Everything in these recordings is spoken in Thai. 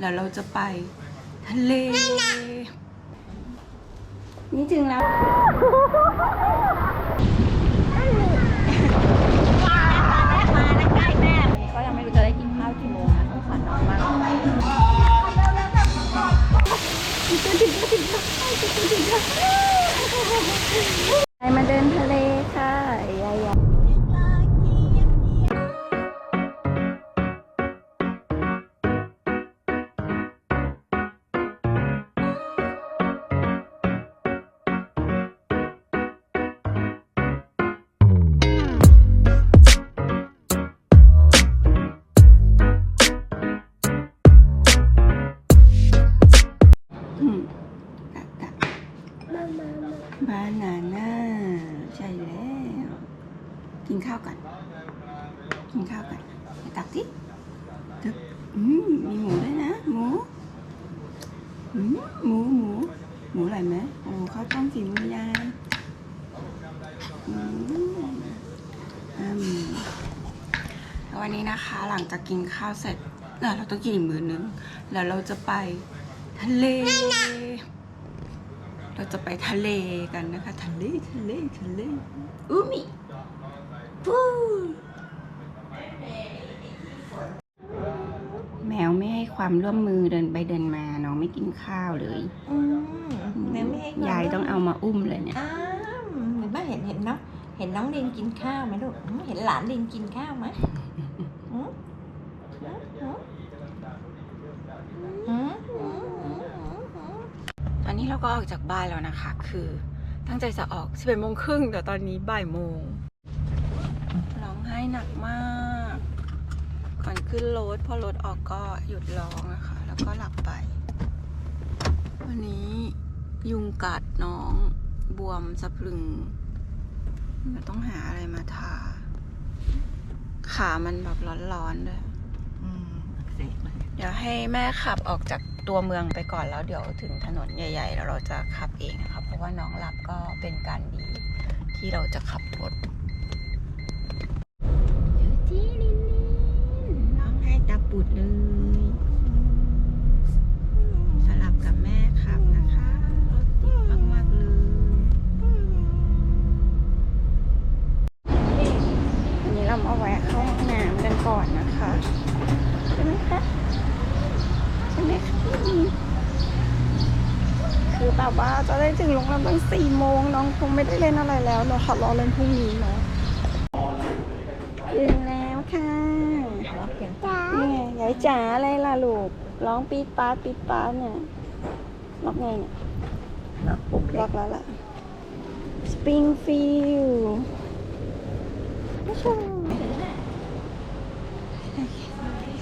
แล้วเราจะไปทะเล นี่ถึงแล้ว ก็ยังไม่รู้จะได้กินข้าวกี่โมงนะสงสารน้องมาก หมูหมูหมูอร่อยไหมโอ้ข้าวต้มฝีมือยายวันนี้นะคะหลังจากกินข้าวเสร็จเอ่อเราต้องกินอีกมื้อนึง แล้วเราจะไปทะเล เราจะไปทะเลกันนะคะ ทะเล ทะเล ทะเลอุมิฟูแมวไม่ให้ ความร่วมมือเดินไปเดินมาน้องไม่กินข้าวเลยอืมแม่ไม่ให้ยายต้องเอามาอุ้มเลยเนี่ยอ้าวเห็นไหมเห็นเห็นเนาะเห็นน้องลินกินข้าวไหมลูกอืมเห็นหลานลินกินข้าวไหมอืมอืมอืมอืมอืมอืมอืมตอนนี้เราก็ออกจากบ้านแล้วนะคะ คือตั้งใจจะออก11โมงครึ่งแต่ตอนนี้บ่ายโมงร้องไห้หนักมากก่อน ขึ้นรถพอรถออกก็หยุดร้องนะคะแล้วก็หลับไป วันนี้ยุงกัดน้องบวมสะพรึงเราต้องหาอะไรมาทา ขามันแบบร้อนๆด้วยอืมอักเสบเลยเดี๋ยวให้แม่ขับออกจากตัวเมืองไปก่อนแล้วเดี๋ยวถึงถนนใหญ่ ๆ แล้วเราจะขับเองนะคะเพราะว่าน้องหลับก็เป็นการดีที่เราจะขับรถ ให้ตาปุดเลยสลับกับแม่ขับนะคะรถติดมาก ๆ เลย วันนี้เรามาแวะเข้าห้องน้ำกันก่อนนะคะใช่ไหมคะใช่ไหมคะคือแบบว่าจะได้ถึงโรงแรมตั้งสี่โมงน้องคงไม่ได้เล่นอะไรแล้วเนาะค่ะรอเล่นพรุ่งนี้เนาะถึงแล้วค่ะายจ๋าอะไรล่ะลูก ร้องปี๊ดป๊าดปี๊ดป๊าดเนี่ยล็อกไงเนี่ยล็อกปุ๊บล็อกแล้วล่ะ Springfield ไม่ใช่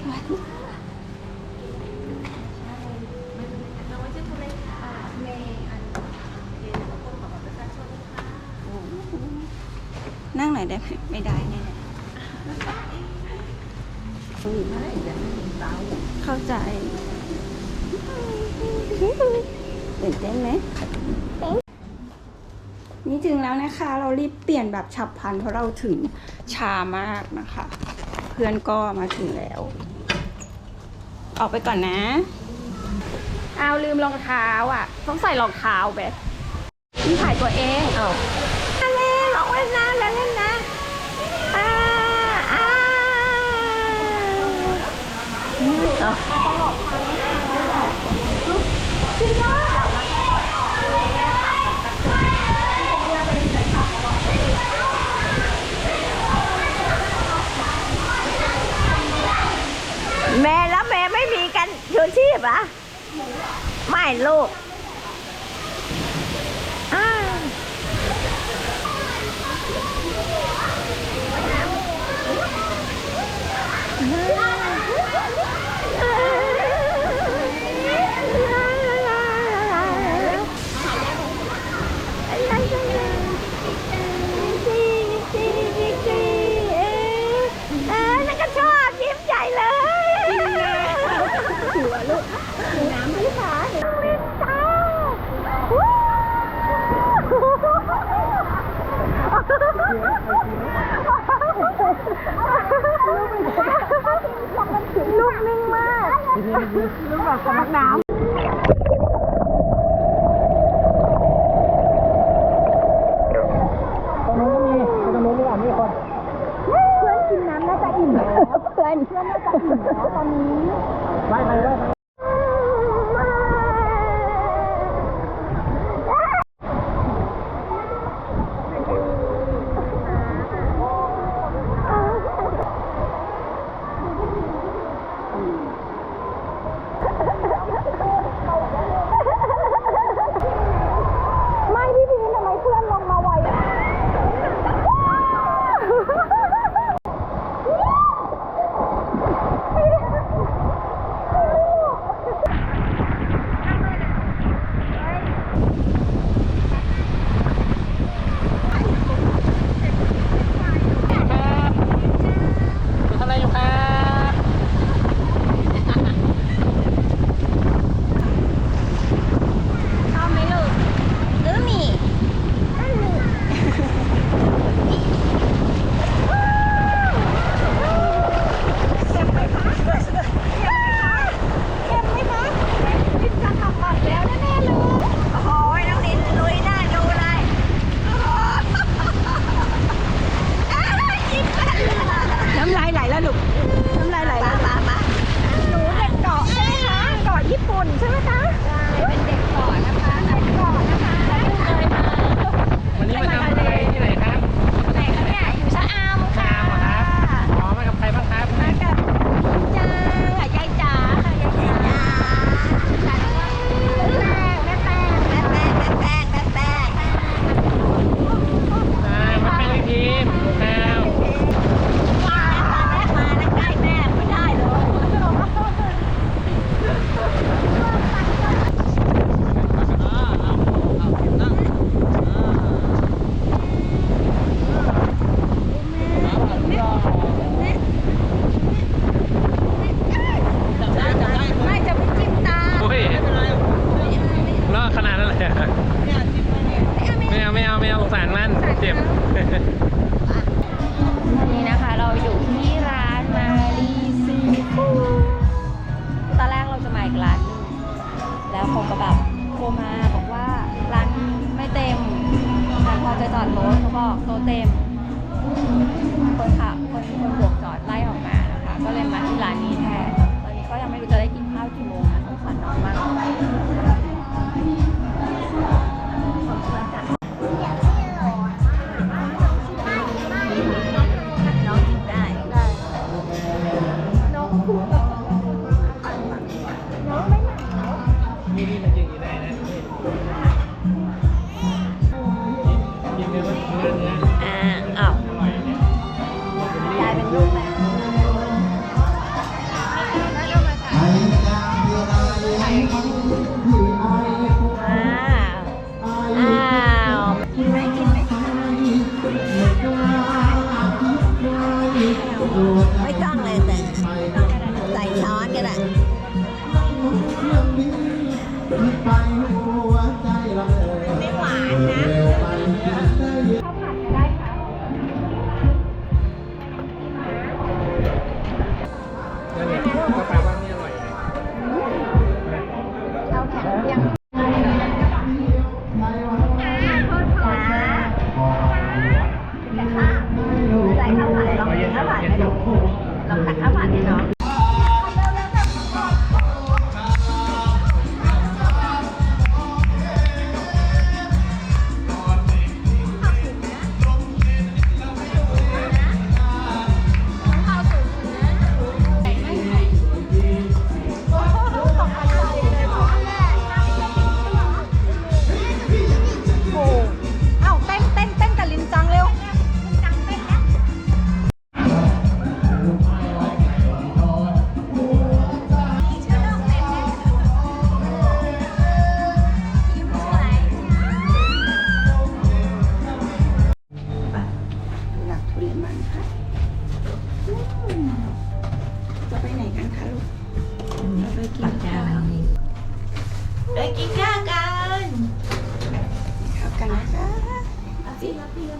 สวัสดีนั่งไหนอยได้ไหมไม่ได้แน่ๆ เข้าใจตื่นเต้นไหมนี่ถึงแล้วนะคะ เรารีบเปลี่ยนแบบฉับพลันเพราะเราถึงช้ามากนะคะ เพื่อนก็มาถึงแล้ว ออกไปก่อนนะ เอาลืมรองเท้าอะ ต้องใส่รองเท้าเบสนี่ถ่ายตัวเองเอา เอาแม่แล้วแม่ไม่มีกันชูชีพอะ ไม่ลูก อะไรนเชื่อเรื่องกรนแตอนนี้ไปไปไม่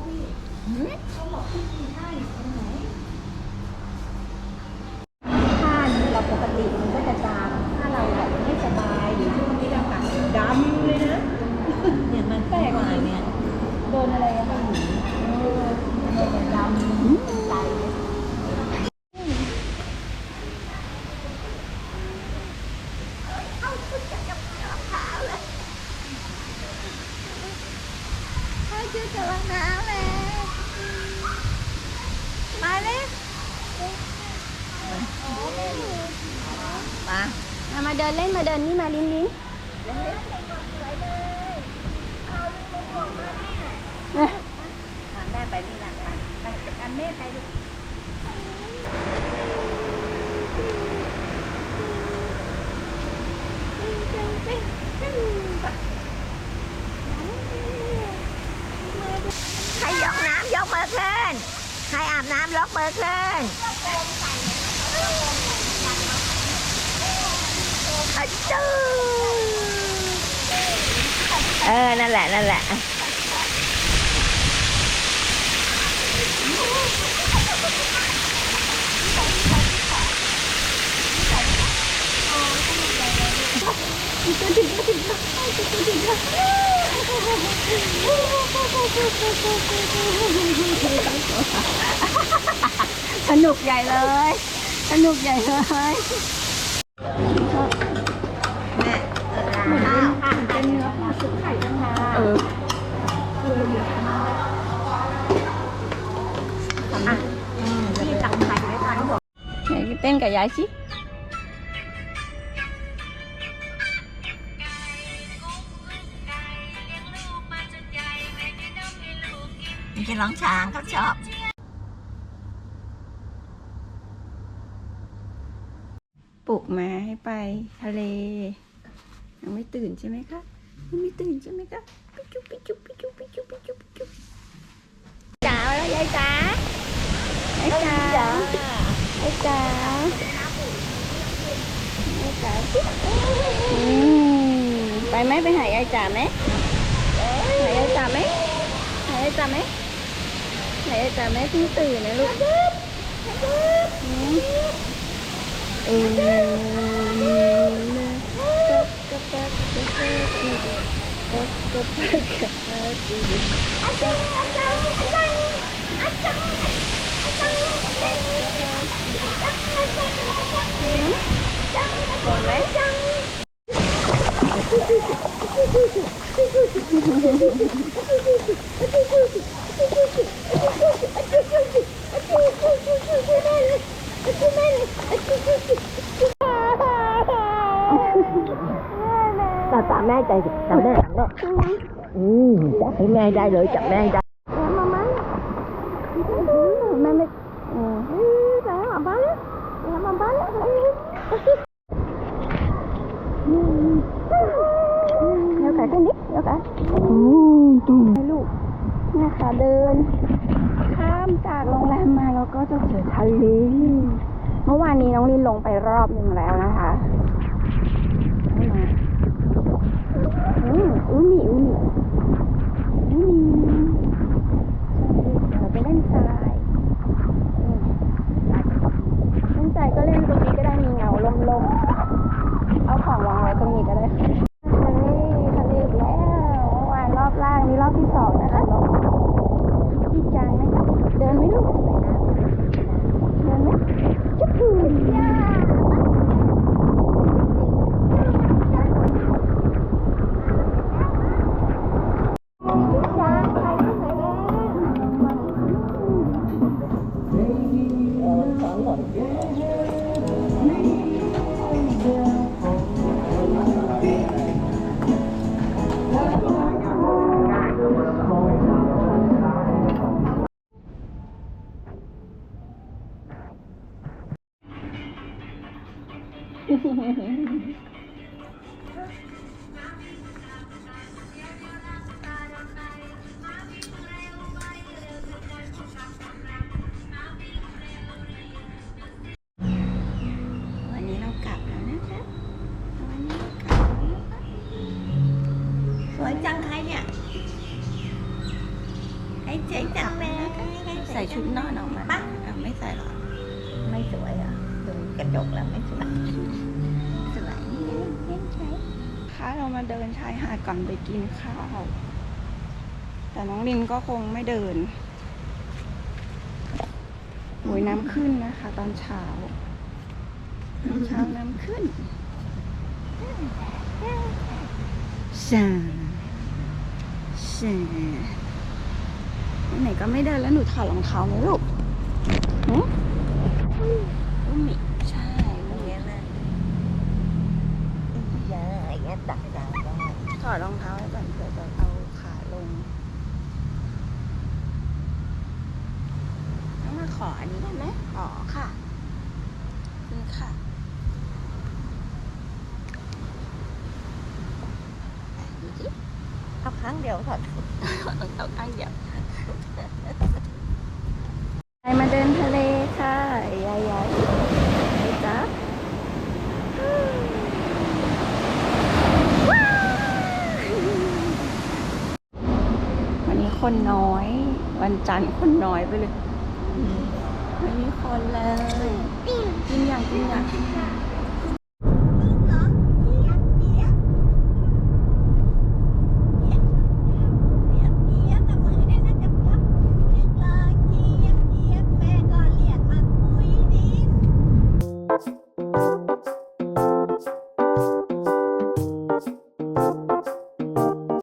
พี่เขาบอกพี่มีท่าอยู่ตรงไหน มามามามาเดินเล่นมาเดินนี่มาลิ้นลิ้นแม่ไปนี่นะไปไปแม่ไปดู ให้ยกน้ำยกมือขึ้นใครอาบน้ำยกมือขึ้นอะจื้อเออ นั่นแหละ นั่นแหละ สนุกใหญ่เลย สนุกใหญ่เลยแม่เออข้าวเป็นเนื้อปลาซุปไข่ตั้งนานเอออะพี่ตักไข่ไว้ก่อนไหนเต้นกับยายสิ น้องช้างเขาชอบ ปลุกมาให้ไปทะเล ยังไม่ตื่นใช่ไหมคะยังไม่ตื่นใช่ไหมคะปิจุปิจุปิจุปิจุปิจุปิจุจ๋าแล้วยายจ๋าไอ้จ๋าไอ้จ๋าไอ้จ๋าไปไหมไปหายายจ๋าไหมหายายจ๋าไหมหายายจ๋าไหม หายายจ๋าไหมเพิ่งตื่นนะลูกอืมเออ หมดไหมเรา จับแม่ใจดิจับแม่จับแม่อืมจับให้แม่ได้เลยจับแม่ได้แม่ไม่เออไปหาบ้านไปหาบ้านเดี๋ยวขาขึ้นดิเดี๋ยวขาให้ลูกนะคะเดิน ข้ามจากโรงแรมมาแล้วก็จะเจอทะเล นนี้น้องลินลงไปรอบหนึ่งแล้วนะคะอืมอูมิอูมิอูมิเราไปเล่นทรายเล่นทรายก็เล่นตรงนี้ก็ได้มีเงาลมๆ เอาของวางไว้ตรงนี้ก็ได้ค่ะทะเลทะเลอีกแล้วเมื่อวานรอบล่างนี่รอบที่สองนะคะพี่จังไหมเดินไหมลูกเดินไหมจุ๊บย่าวันนี้เรากลับแล้เลับแล้วนะ คะ วยจังใครเนี่ยไอ้เจ๊จังเลยใส่ชุดนอนออกมาเอาไม่ใส่หรอ ไม่สวยอะดูกระจกแล้วไม่สวย มาเดินชายหาดก่อนไปกินข้าวไปแต่น้องลินก็คงไม่เดินโอยน้ำขึ้นนะคะ ตอนเช้าตอนเช้าน้ำขึ้นชาชาไหนก็ไม่เดินแล้วหนูถอดรองเท้าไหมลูกหึอุ้มมิใช่อุ้มมิ อย่างเงี้ยตักได้ ถ อดรองเท้าไว้ก่อนเผื่อจะเอาขาลงต้องมาขออันนี้ได้ไหมขอค่ะขอบคุณค่ะไหนดูสิเอาครั้งเดียวถอดถอดรองเท้าข้างเดียวไปมาเดินทะเลค่ะยายยายไปจ๊ะวันนี้ คนน้อย วันจันทร์คนน้อยไปเลย ไม่มีคนเลยกินอย่างกินอย่าง